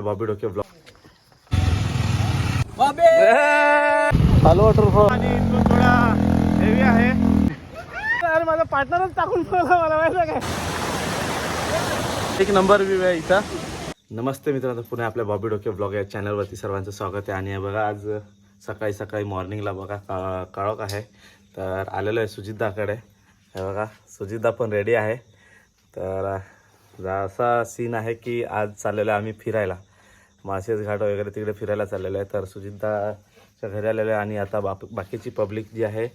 बॉबी डोके ब्लॉग चालू वॉटरफॉल आणि थोडा हेवी आहे. अरे माझा पार्टनरच टाकून ठेवला मला माहिती काय एक नंबर व्ह्यू आहे इथं. नमस्ते मित्रांनो पुन्हा आपल्या बॉबी डोके ब्लॉग या चॅनलवरती सर्वांचं स्वागत आहे. आणि हे बघा आज सकाळी सकाळी मॉर्निंगला बघा का काळोख आहे. तर आलेलो आहे सुजितदाकडे. हे बघा सुजितदा पण रेडी आहे. तर असा सीन आहे की आज चाललेलो आहे आम्ही फिरायला. माळशेज घाट वगैरे तिकडे फिरायला चाललेलं आहे. तर सुजितदाच्या घरी आलेलं आहे आणि आता बाप बाकीची पब्लिक जी आहे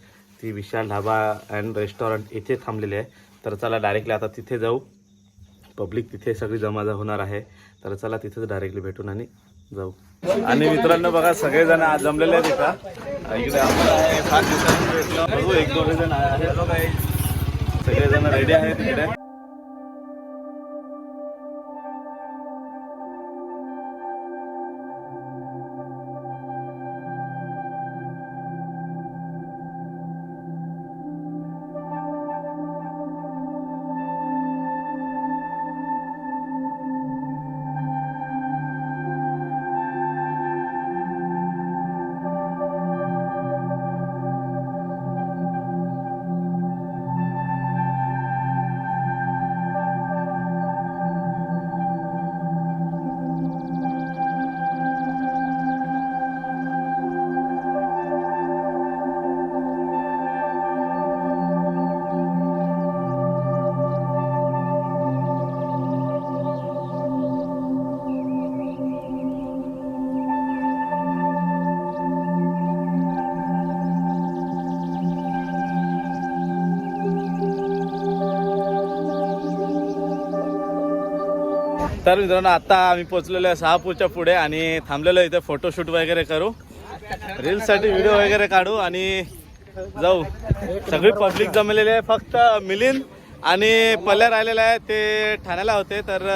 ती विशाल ढाबा अँड रेस्टॉरंट इथे थांबलेली आहे. तर चला डायरेक्टली आता तिथे जाऊ. पब्लिक तिथे सगळी जमा होणार आहे. तर चला तिथेच डायरेक्टली भेटून आणि जाऊ. आणि मित्रांनो बघा सगळेजण आज जमलेले आहेत इथं. इकडे आपण आहे, दिवसांनी भेटलो. बघू एक दोन जण सगळेजण रेडी आहेत इकडे तर मित्रांनो आता आम्ही पोहोचलेलो आहे शहापूरच्या पुढे आणि थांबलेलो इथे फोटोशूट वगैरे करू. रील्ससाठी व्हिडिओ वगैरे काढू आणि जाऊ. सगळी पब्लिक जमलेली आहे फक्त मिलिंद आणि पल्ल्या राहिलेले आहे ते ठाण्याला होते तर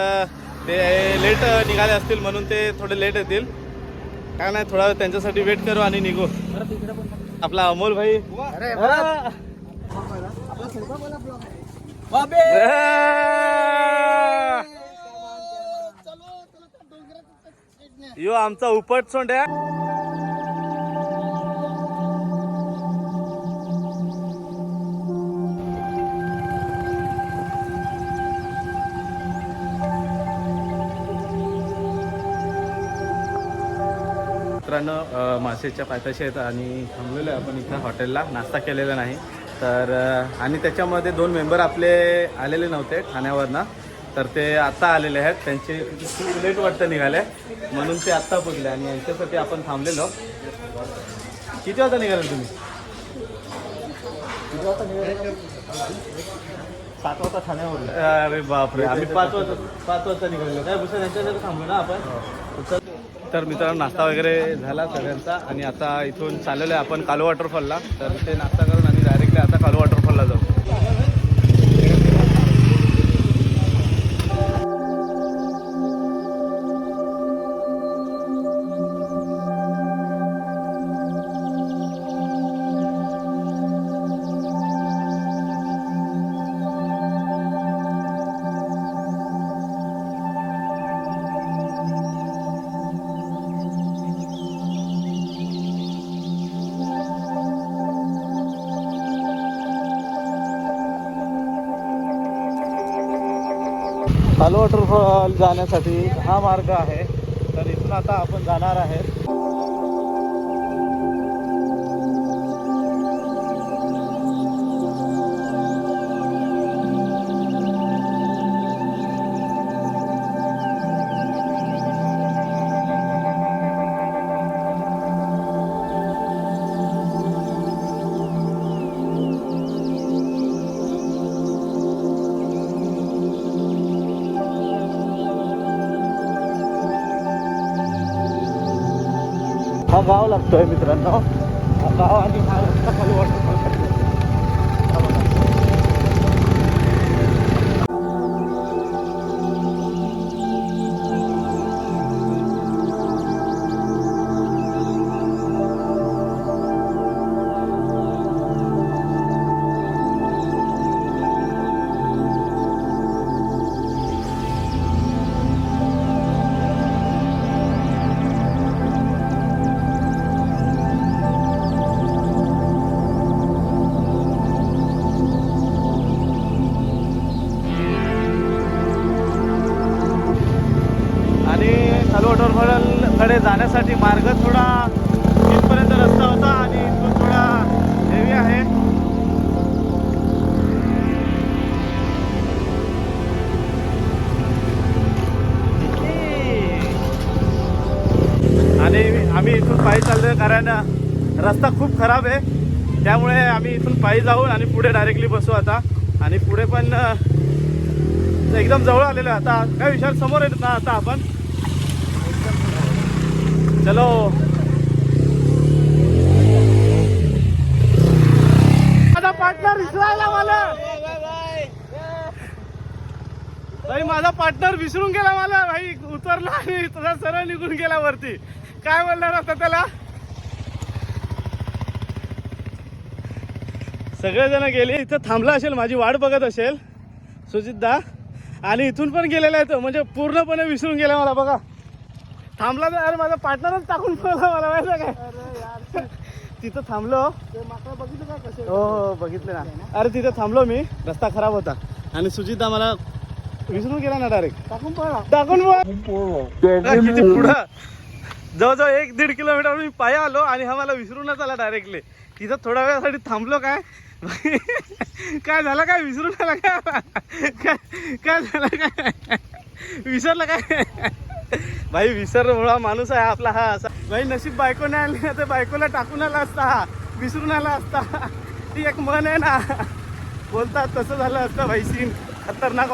ते लेट निघाले असतील म्हणून ते थोडे लेट येतील. काय नाही थोडा त्यांच्यासाठी वेट करू आणि निघू. आपला अमोल भाई. हा. हा. यो आमचा उपट सोंड्या. मित्रांनो मासेच्या पायथ्याशी आहेत आणि थांबलेलो आहे आपण इथं हॉटेलला. नाश्ता केलेला नाही. तर आणि त्याच्यामध्ये दोन मेंबर आपले आलेले नव्हते ठाण्यावरनं. तर ते आत्ता आलेले आहेत. त्यांचे लेट वाटतं निघाले. म्हणून ते आत्ता पोचले आणि यांच्यासाठी आपण थांबलेलो. किती वाजता निघाले तुम्ही? सात वाजता ठाण्यावरून. अरे बापरे आम्ही पाच वाजता पाच वाजता निघालो काय भूषण यांच्यासाठी थांबलो ना आपण. तर- तर मित्रांनो नाश्ता वगैरे झाला सगळ्यांचा आणि आता इथून चाललेलो आहे आपण कालो वॉटरफॉलला तर ते नाश्ता करून आणि डायरेक्टली आता कालो वॉटरफॉलला जाऊ. वॉटरफॉल जाण्यासाठी हा मार्ग आहे. तर इथून आता आपण जाणार आहे. गाव लागतोय मित्रांनो. गाव आणि होती मार्ग थोडा इथपर्यंत रस्ता होता आणि इथून थोडा हेवी आहे. आणि आम्ही इथून पायी चाललोय कारण रस्ता खूप खराब आहे. त्यामुळे आम्ही इथून पायी जाऊन आणि पुढे डायरेक्टली बसू आता. आणि पुढे पण एकदम जवळ आलेलं आता काय विचार समोर येत ना आता आपण? चलो। माझा पार्टनर विसरायला मला. भाई माझा पार्टनर विसरून गेला मला. भाई उतरला आणि तसा सरळ निघून गेला वरती. काय बोलणार आता त्याला? सगळेजण गेले. इथं थांबला असेल माझी वाट बघत असेल. सुजितदा. आणि इथून पण गेलेला आहे तो. म्हणजे पूर्णपणे विसरून गेला मला बघा. थांबला तर अरे माझा पार्टनरच टाकून ठेवला मला माहिती आहे काय तिथं थांबलो. बघितलं का कसे? हो हो बघितले ना. अरे तिथे थांबलो मी. रस्ता खराब होता. आणि सुजितदा मला विसरून गेला ना डायरेक्ट टाकून पळा. टाकून. किती पुढं. जवळजवळ एक दीड किलोमीटर मी पायी आलो आणि हा मला विसरूनच आला डायरेक्टली तिथं थोड्या वेळासाठी थांबलो काय? काय झालं काय? विसरून आला काय? काय काय झालं काय? विसरलं काय? भाई विसर मुळा माणूस आहे आपला हा असा. भाई नशीब बायको नाही आली तर बायकोला टाकून आला असता हा. विसरून आला असता. ती एक मन आहे ना. बोलतात तसं झालं असतं भाई सीन खतरनाक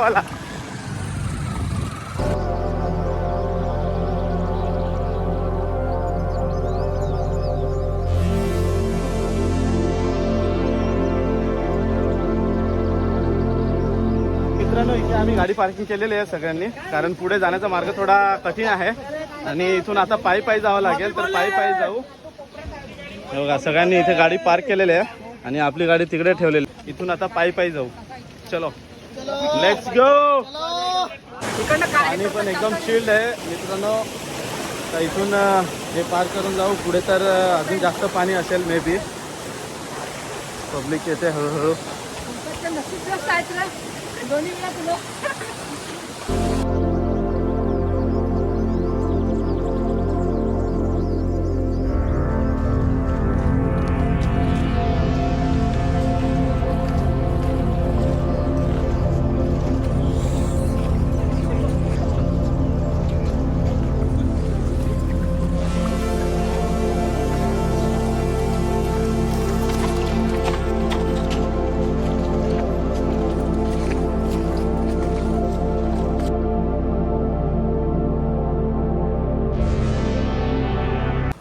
गाडी पार्किंग केलेली आहे सगळ्यांनी. कारण पुढे जाण्याचा मार्ग थोडा कठीण आहे. आणि इथून आता पायी पायी जावं लागेल तर पायी पायी जाऊ. बघा सगळ्यांनी इथे गाडी पार्क केलेली आहे आणि आपली गाडी तिकडे ठेवलेली इथून आता पायी पायी जाऊ. चलो. लेट्स गो आणि पण एकदम शिल्ड आहे. मित्रांनो तर इथून हे पार करून जाऊ. पुढे तर अजून जास्त पाणी असेल मे बी पब्लिक येते हळूहळू. दोन्ही वेळा तुला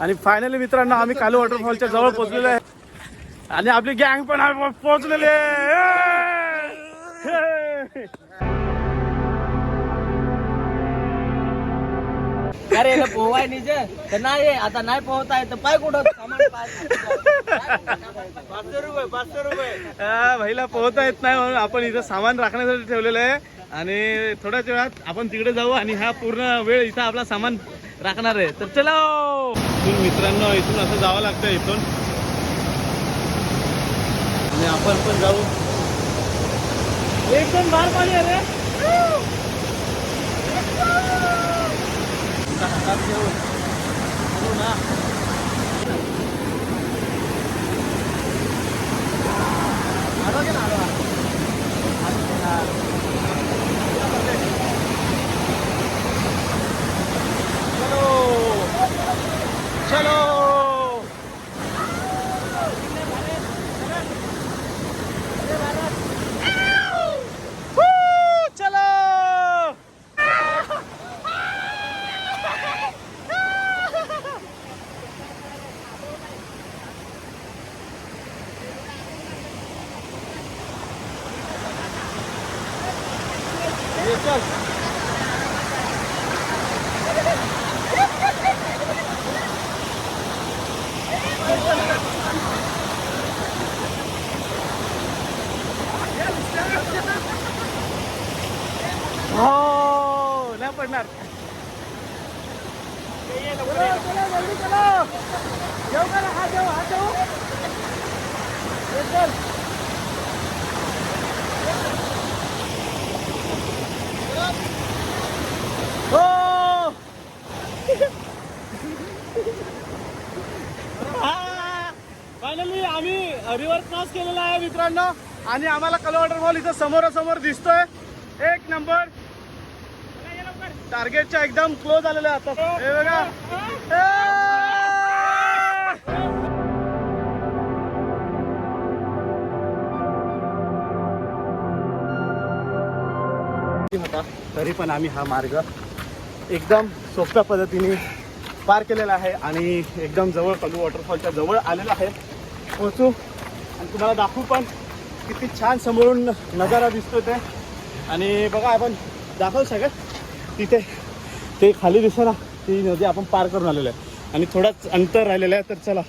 आणि फायनली मित्रांनो आम्ही कालू वॉटरफॉलच्या जवळ पोहोचलेलो आहे. आणि आपली गँग पण पोहोचलेली आहे. हे! अरे पोवाय निज. तर नाही आता नाही पोहता येत पाय कुठं? पाचशे रुपये पाचशे रुपये. भाईला पोहता येत नाही म्हणून आपण इथं सामान राखण्यासाठी ठेवलेलं आहे. आणि थोड्याच वेळात आपण तिकडे जाऊ आणि हा पूर्ण वेळ इथं आपला सामान राखणार आहे. तर चलो इथून मित्रांनो इथून असं जावं लागतं इथून. आणि आपण पण जाऊ. एकदम बार पाणी आहे रे. हातात घेऊन. चलू ना. आलो की ना, पडणार. हो! फायनली आम्ही रिव्हर क्रॉस केलेला आहे मित्रांनो. आणि आम्हाला कलवाटर मॉल इथं समोरासमोर दिसतोय. एक नंबर टार्गेटच्या एकदम क्लोज आलेलं आता हे बघा. होता. तरी पण आम्ही हा मार्ग एकदम सोप्या पद्धतीने पार केलेला आहे आणि एकदम जवळ कलू वॉटरफॉलच्या जवळ आलेला आहे. पोहोचू. आणि तुम्हाला दाखवू पण किती छान समोरून नजारा दिसतो ते. आणि बघा आपण दाखवू सगळं तिथे ते खाली दिसतं ना ती नदी आपण पार करून आलेलो आहे. आणि थोडंच अंतर राहिलेलं आहे तर चला.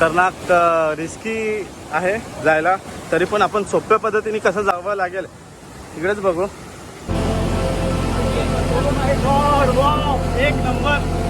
खतरनाक रिस्की आहे जायला. तरी पण आपण सोप्या पद्धतीने कसं जावं लागेल तिकडेच बघू. Oh एक नंबर.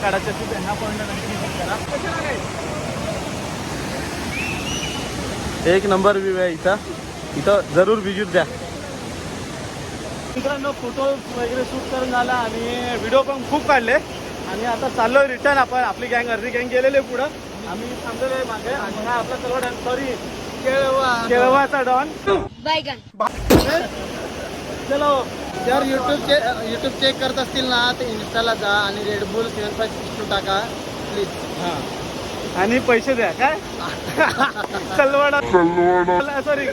वगैरे काढायचे असतील नक्की करा. एक नंबर व्ह्यू आहे इथं. इथं जरूर विजिट द्या. मित्रांनो फोटो वगैरे शूट करून झाला आणि व्हिडिओ पण खूप काढले. आणि आता चाललोय रिटर्न आपण. आपली गँग अर्धी गँग गेलेले पुढं. आम्ही थांबलेलो आहे मागे आणि हा आपला सर्व सॉरी केळवाचा डॉन बैगन चलो. जर युट्यूब युट्यूब चेक करत असतील ना तर इन्स्टाला जा आणि Red Bull seven five six two टाका प्लीज हा. आणि पैसे द्या काय? सलवाडा सॉरी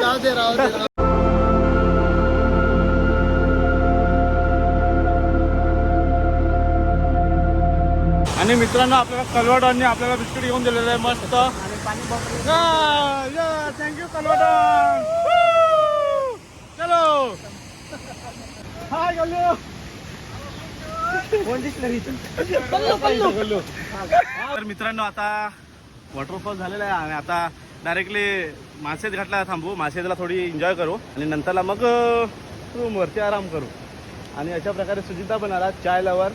जाऊ दे राहू दे राहू. आणि मित्रांनो आपल्याला कलवाडांनी आपल्याला बिस्किट घेऊन दिलेलं आहे मस्त. थँक्यू कलवाडन चलो। हाय गल्लू। तर मित्रांनो आता वॉटरफॉल झालेला आहे आणि आता डायरेक्टली मासेत घाटला थांबू. मासेतला थोडी एन्जॉय करू. आणि नंतरला मग रूमवरती आराम करू. आणि अशा प्रकारे सुजिता पण आला चाय लवर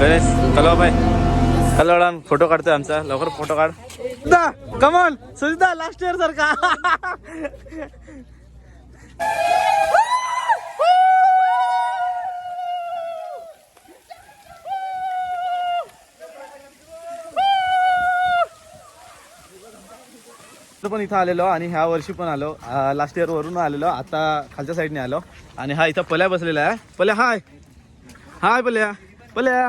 गणेश कलवा बाय कलवडा फोटो काढतोय आमचा. लवकर फोटो काढ. Sujita come on Sujita last year सारखा. पण इथं आलेलो आणि ह्या वर्षी पण आलो. लास्ट इयर वरून आलेलो. आता खालच्या साईडने आलो. आणि हा इथं पल्या बसलेला आहे. पल्या हाय हाय पल्या. पल्या.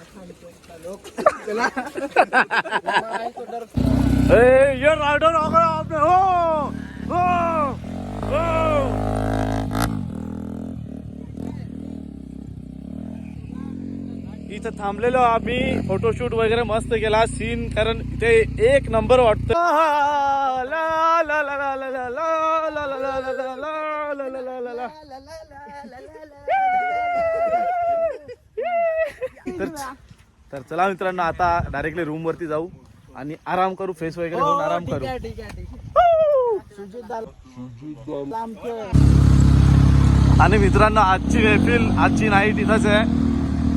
होया ए, राइडर आ गया आपने हो हो हो इथं थांबलेलो आम्ही फोटोशूट वगैरे मस्त केला सीन कारण इथे एक नंबर वाटतो ला, ला, ला, ला, ला, ला, ला, ला, ला, ला, ला, ला, ला, ला, ला, ला, ला, ला. तर तर चला मित्रांनो आता डायरेक्टली रूम वरती जाऊ आणि आराम करू फेस वगैरे होऊन आराम करू. आमचं. आणि मित्रांनो आजची मैफिल आजची नाईट इथंच आहे.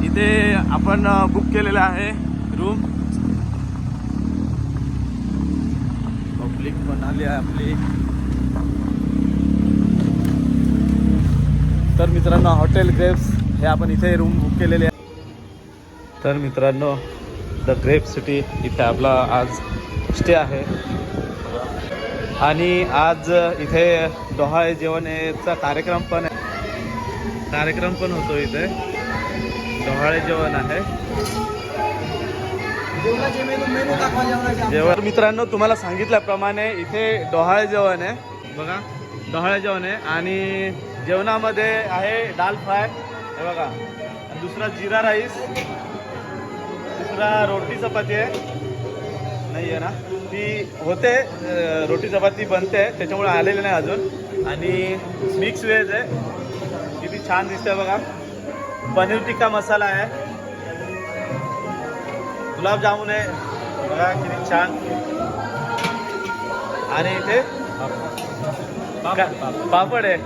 इथे आपण बुक केलेलं आहे रूम पब्लिक पण आली आहे आपली. तर मित्रांनो हॉटेल ग्रेप्स हे आपण इथे रूम बुक केलेले आहे तर मित्रांनो द ग्रेप सिटी इथे आपला आज स्टे आहे. आणि आज इथे डोहाळे जेवणचा कार्यक्रम पण आहे. कार्यक्रम पण होतो इथे. डोहाळे जेवण आहे. जेवण मित्रांनो तुम्हाला सांगितल्याप्रमाणे इथे डोहाळे जेवण आहे. बघा डोहाळे जेवण आहे. आणि जेवणामध्ये आहे दाल फ्राय. हे बघा. दुसरा जिरा राईस. दुसरा रोटी चपाती आहे. नाही आहे ना? ती होते रोटी चपाती बनते त्याच्यामुळे आलेली नाही अजून. आणि मिक्स व्हेज आहे. किती छान दिसतंय बघा. पनीर टिक्का मसाला आहे. गुलाबजामुन आहे. बघा किती छान. आणि इथे पापड. आहे.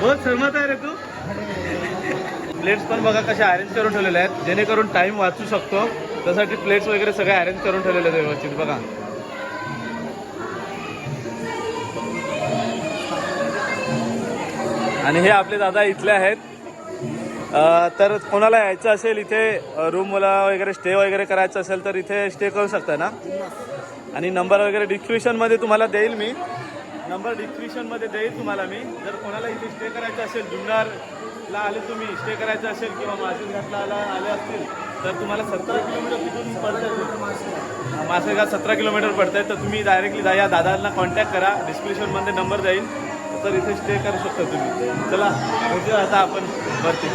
बहुत सहमत आहे रे तू. प्लेट्स पण बघा कशा अरेंज करून ठेवलेल्या आहेत. जेणेकरून टाइम वाचू शकतो. त्यासाठी प्लेट्स वगैरे सगळे अरेंज करून ठेवलेले आहेत व्यवस्थित बघा. आणि हे आपले दादा इथले आहेत. तर कोणाला यायचं असेल इथे रूमला वगैरे स्टे वगैरे करायचं असेल तर इथे स्टे करू शकता ना? आणि नंबर वगैरे डिस्क्रिप्शनमध्ये तुम्हाला देईल मी. नंबर डिस्क्रिप्शनमध्ये देईल तुम्हाला मी. जर कोणाला इथे स्टे करायचं असेल ला आले तुम्ही स्टे करायचं असेल किंवा मासिक आला आले असतील तर तुम्हाला सतरा किलोमीटर तिथून पडतं मासेगाव सतरा किलोमीटर पडतं आहे तर तुम्ही डायरेक्टली जा या दादांना कॉन्टॅक्ट करा. डिस्क्रिप्शनमध्ये नंबर जाईल. तर इथे स्टे करू शकता तुम्ही. चला म्हणजे आता आपण वरती.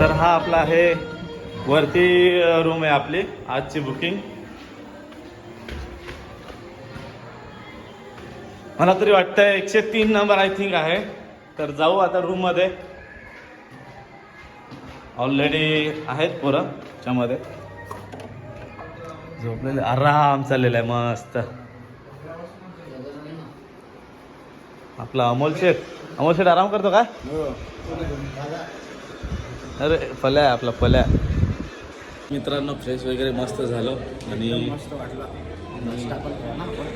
तर हा आपला आहे वरती रूम आहे आपली आजची बुकिंग मला तरी वाटतं एकशे तीन नंबर आय थिंक आहे. तर जाऊ आता रूममध्ये ऑलरेडी आहेत पोरं त्याच्यामध्ये झोपलेले आराम चाललेला आहे मस्त. आपला अमोल शेठ. अमोल शेठ आराम करतो काय अरे फल्या आहे आपला पल्या. मित्रांनो फ्रेश वगैरे मस्त झालो. आणि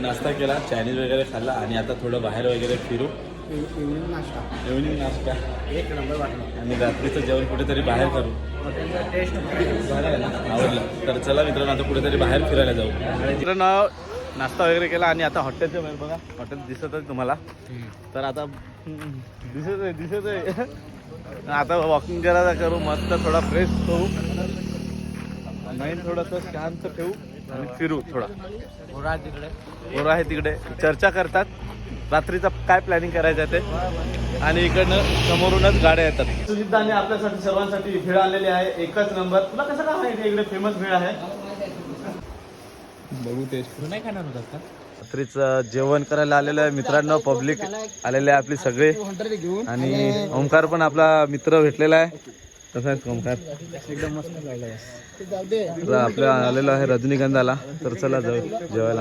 नाश्ता केला चायनीज वगैरे खाल्ला. आणि आता थोडं बाहेर वगैरे फिरू. इव्हिनिंग नाश्ता. इव्हनिंग नाश्ता. एक नंबर वाटला. आणि रात्रीचं जेवण कुठेतरी बाहेर करू. हॉटेलचा टेस्ट बरं आहे. ना? आवडलं. तर चला मित्रांनो आता कुठेतरी बाहेर फिरायला जाऊ. मित्रांनो नाश्ता वगैरे केला आणि आता हॉटेलच्या बाहेर बघा. हॉटेल दिसतच तुम्हाला. तर आता दिसत आहे दिसत आहे. आता वॉकिंग करायला करू मस्त थोडा फ्रेश होऊ. माइंड थोडंसं शांत ठेवू आणि फिरू थोडा. घोडा तिकडे. आहे तिकडे. चर्चा करतात. रात्रीचा काय प्लॅनिंग करायचं आहे ते? आणि इकडनं समोरूनच गाड्या येतात. सुजितदाने आपल्यासाठी सर्वांसाठी भेळ आलेली आहे. एकच नंबर तुला कसं काय माहिती? इकडे फेमस भेळ आहे. बघू टेस्ट नाही खाणार होता का? रात्रीचं जेवण करायला आलेलं आहे. मित्रांनो पब्लिक आलेले आहे आपली सगळे. आणि ओमकार पण आपला मित्र भेटलेला आहे. कसा आहे ओमकार एकदम मस्त आपल्या आलेलो आहे रजनीगंधाला. तर चला जाऊ जेवायला.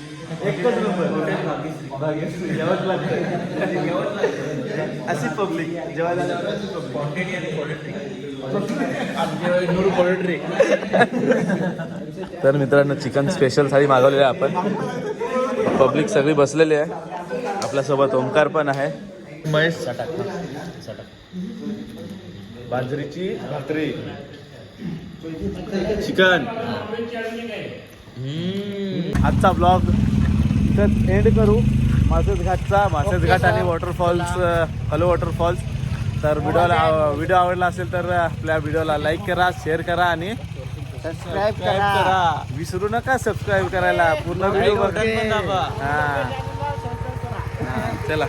एकच नंबर. लागतं अशी पब्लिक पब्लिक तर मित्रांनो चिकन स्पेशल थाळी मागवलेली आहे आपण. पब्लिक सगळी बसलेली आहे. आपल्यासोबत ओंकार पण आहे. महेश बाजरीची भाकरी. चिकन. आजचा ब्लॉग इथं एंड करू. मासेच घाटचा मासेच घाट आणि वॉटरफॉल्स हॅलो वॉटरफॉल्स तर व्हिडिओला व्हिडिओ आवडला असेल तर आपल्या व्हिडिओला लाईक करा शेअर करा आणि सबस्क्राईब करा. विसरू नका सबस्क्राईब करायला. पूर्ण व्हिडिओ. हा. हा, चला.